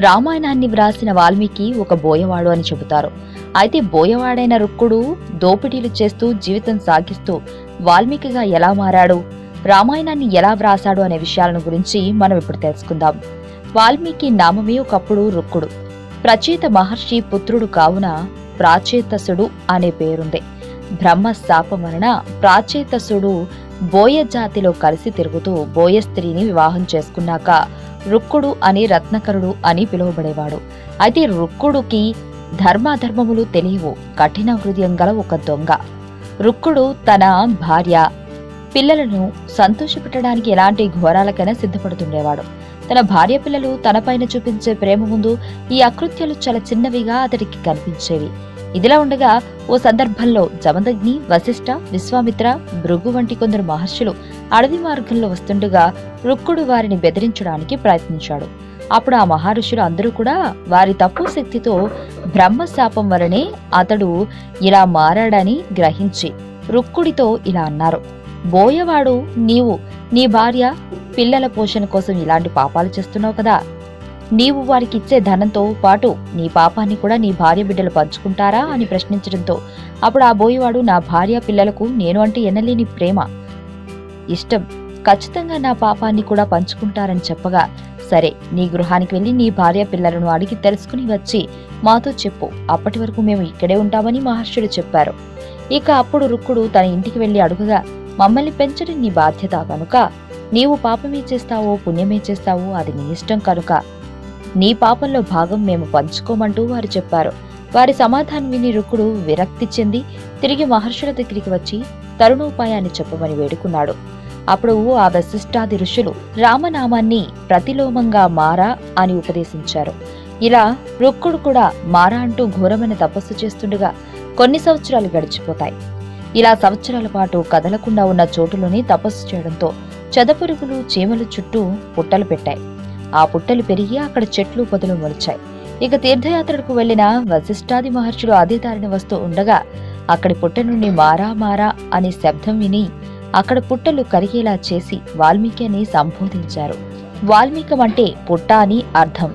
రామాయణాన్ని వ్రాసిన వాల్మీకి ఒక బోయవాడు అని చెబుతారు. అయితే బోయవాడైన రుక్కుడు దోపిడీలు చేస్తూ జీవితం సాగిస్తూ వాల్మీకిగా ఎలా మారాడు? రామాయణాన్ని ఎలా వ్రాసాడు అనే విషయాలను గురించి మనం ఇప్పుడు తెలుసుకుందాం. వాల్మీకి నామమే ఒకప్పుడు రుక్కుడు. ప్రచేత మహర్షి పుత్రుడు కావున ప్రాచేతసుడు అనే పేరుంది. బ్రహ్మ శాపం వలన ప్రాచేతసుడు బోయ జాతిలో కలిసి తిరుగుతూ బోయ స్త్రీని వివాహం చేసుకున్నాక రుక్కుడు అని రత్నకరుడు అని పిలువబడేవాడు. అయితే రుక్కుడుకి ధర్మాధర్మములు తెలియవు కఠిన హృదయం గల ఒక దొంగ. రుక్కుడు తన భార్య పిల్లలను సంతోషపెట్టడానికి ఎలాంటి ఘోరాలకైనా సిద్ధపడుతుండేవాడు. తన భార్య పిల్లలు తనపైన చూపించే ప్రేమ ముందు ఈ అకృత్యాలు చాలా చిన్నవిగా అతడికి కనిపించేవి. ఇదిలా ఉండగా ఓ సందర్భంలో జమదగ్ని వశిష్ఠ విశ్వామిత్ర భృగు వంటి కొందరు మహర్షులు అడవి మార్గంలో వస్తుండగా రుక్కుడు వారిని బెదిరించడానికి ప్రయత్నించాడు. అప్పుడు ఆ మహర్షులు అందరూ కూడా వారి తప్పు శక్తితో బ్రహ్మశాపం వలనే అతడు ఇలా మారాడని గ్రహించి రుక్కుడితో ఇలా అన్నారు బోయవాడు నీవు నీ భార్య పిల్లల పోషణ కోసం ఇలాంటి పాపాలు చేస్తున్నావు కదా నీవు వారికి ఇచ్చే ధనంతో పాటు నీ పాపాన్ని కూడా నీ భార్య బిడ్డలు పంచుకుంటారా అని ప్రశ్నించడంతో అప్పుడు ఆ బోయివాడు నా భార్య పిల్లలకు నేను అంటే ఎనలేని ప్రేమ. ఇష్టం. ఖచ్చితంగా నా పాపాన్ని కూడా పంచుకుంటారని చెప్పగా సరే నీ గృహానికి వెళ్ళి నీ భార్య పిల్లలను అడిగి తెలుసుకుని వచ్చి మాతో చెప్పు. అప్పటి వరకు మేము ఇక్కడే ఉంటామని మహర్షుడు చెప్పారు. ఇక అప్పుడు రుక్కుడు తన ఇంటికి వెళ్ళి అడుగుగా మమ్మల్ని పెంచడం నీ బాధ్యత కనుక నీవు పాపమే చేస్తావో పుణ్యమే చేస్తావో అది నీ ఇష్టం కనుక నీ పాపంలో భాగం మేము పంచుకోమంటూ వారు చెప్పారు. వారి సమాధానం విని రుక్కుడు విరక్తి చెంది తిరిగి మహర్షుల దగ్గరికి వచ్చి తరుణోపాయాన్ని చెప్పమని వేడుకున్నాడు. అప్పుడు ఆ వశిష్టాది ఋషులు రామనామాన్ని ప్రతిలోమంగా మారా అని ఉపదేశించారు. ఇలా రుక్కుడు కూడా మారా అంటూ ఘోరమైన తపస్సు చేస్తుండగా కొన్ని సంవత్సరాలు గడిచిపోతాయి. ఇలా సంవత్సరాల పాటు కదలకుండా ఉన్న చోటులోనే తపస్సు చేయడంతో చెదపురుగులు చీమలు చుట్టూ పుట్టలు పెట్టాయి. ఆ పుట్టలు పెరిగి అక్కడ చెట్లు పొదలు మొలిచాయి. ఇక తీర్థయాత్రలకు వెళ్ళిన వశిష్ఠాది మహర్షులు అదే దారిని వస్తూ ఉండగా అక్కడి పుట్ట నుండి మారా మారా అనే శబ్దం విని అక్కడ పుట్టలు కరిగేలా చేసి వాల్మీకి అని సంబోధించారు. వాల్మీకం అంటే పుట్ట అని అర్థం.